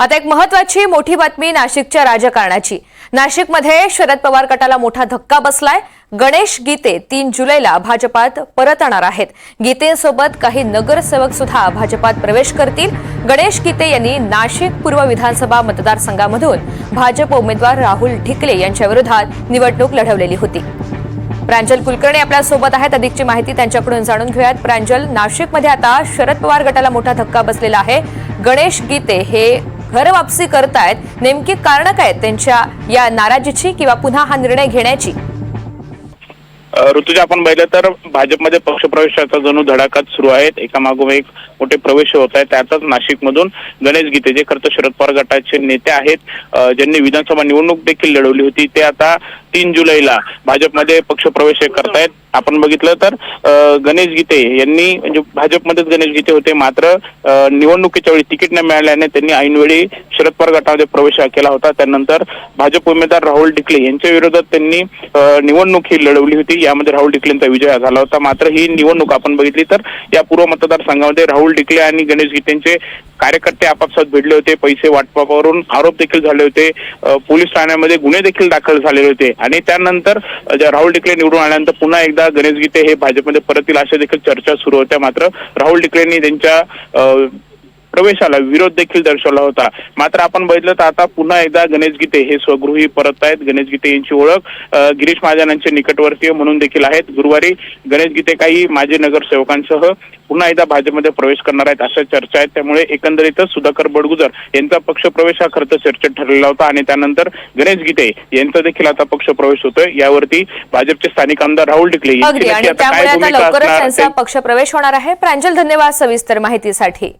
आता एक महत्वाची मोठी बातमी नाशिकच्या राजकारणाची. नाशिकमध्ये शरद पवार गटाला मोठा धक्का बसलाय. गणेश गीते तीन जुलैला भाजपात परतणार आहेत. गीतेसोबत काही नगरसेवक सुद्धा भाजपात प्रवेश करतील. गणेश गीते यांनी नाशिक पूर्व विधानसभा मतदारसंघामधून भाजप उमेदवार राहुल ढिकले यांच्या विरोधात निवडणूक लढवलेली होती. प्रांजल कुलकर्णी आपल्यासोबत आहेत. अधिकची माहिती त्यांच्याकडून जाणून घेऊयात. प्रांजल नाशिकमध्ये आता शरद पवार गटाला मोठा धक्का बसलेला आहे. गणेश गीते हे घर वापसी करतायत नेमकी कारण काय त्यांच्या या नाराजीची किंवा पुन्हा हा निर्णय घेण्याची? ऋतुजा आपण पाहिलं तर भाजपमध्ये पक्षप्रवेशाचा जणू धडाकाच सुरू आहेत. एकामागोमाग एक मोठे प्रवेश होत आहेत. त्यातच नाशिकमधून गणेश गीते जे खरं तर शरद पवार गटाचे नेते आहेत ज्यांनी विधानसभा निवडणूक देखील लढवली होती. ते आता तीन जुलैला भाजपमध्ये पक्षप्रवेश करतायत. आपण बघितलं तर गणेश गीते यांनी म्हणजे भाजपमध्येच गणेश गीते होते मात्र निवडणुकीच्या वेळी तिकीट न मिळाल्याने त्यांनी ऐनवेळी शरद पवार गटामध्ये प्रवेश केला होता. त्यानंतर भाजप उमेदवार राहुल डिकले यांच्या विरोधात त्यांनी निवडणूक ही लढवली होती. यामध्ये राहुल डिकलेंचा विजय झाला होता. मात्र ही निवडणूक आपण बघितली तर या पूर्व मतदारसंघामध्ये राहुल डिकले आणि गणेश गीतेंचे कार्यकर्ते आपापसात भिडले होते. पैसे वाटपावरून आरोप देखील झाले होते. पोलीस ठाण्यामध्ये गुन्हे देखील दाखल झालेले होते. आणि त्यानंतर राहुल टिकले निवडून आल्यानंतर पुन्हा एकदा गणेश गीते हे भाजपमध्ये परत येईल अशा देखील चर्चा सुरू होत्या. मात्र राहुल टिकलेंनी त्यांच्या प्रवेशाला विरोध देखील दर्शवला होता. मात्र आपण बघितलं तर आता पुन्हा एकदा गणेश गीते हे स्वगृही परत आहेत. गणेश गीते यांची ओळख गिरीश महाजनांचे निकटवर्तीय म्हणून देखील आहेत. गुरुवारी गणेश गीते काही माजी नगरसेवकांसह पुन्हा एकदा भाजपमध्ये प्रवेश करणार आहेत अशा चर्चा आहेत. त्यामुळे एकंदरीतच सुधाकर बडगुजर यांचा पक्षप्रवेश हा खरं तर चर्चेत ठरलेला होता आणि त्यानंतर गणेश गीते यांचा देखील आता पक्षप्रवेश होतोय. यावरती भाजपचे स्थानिक आमदार राहुल डिकले यांची आता काय भूमिका असणार पक्षप्रवेश होणार आहे. प्रांजल धन्यवाद सविस्तर माहितीसाठी.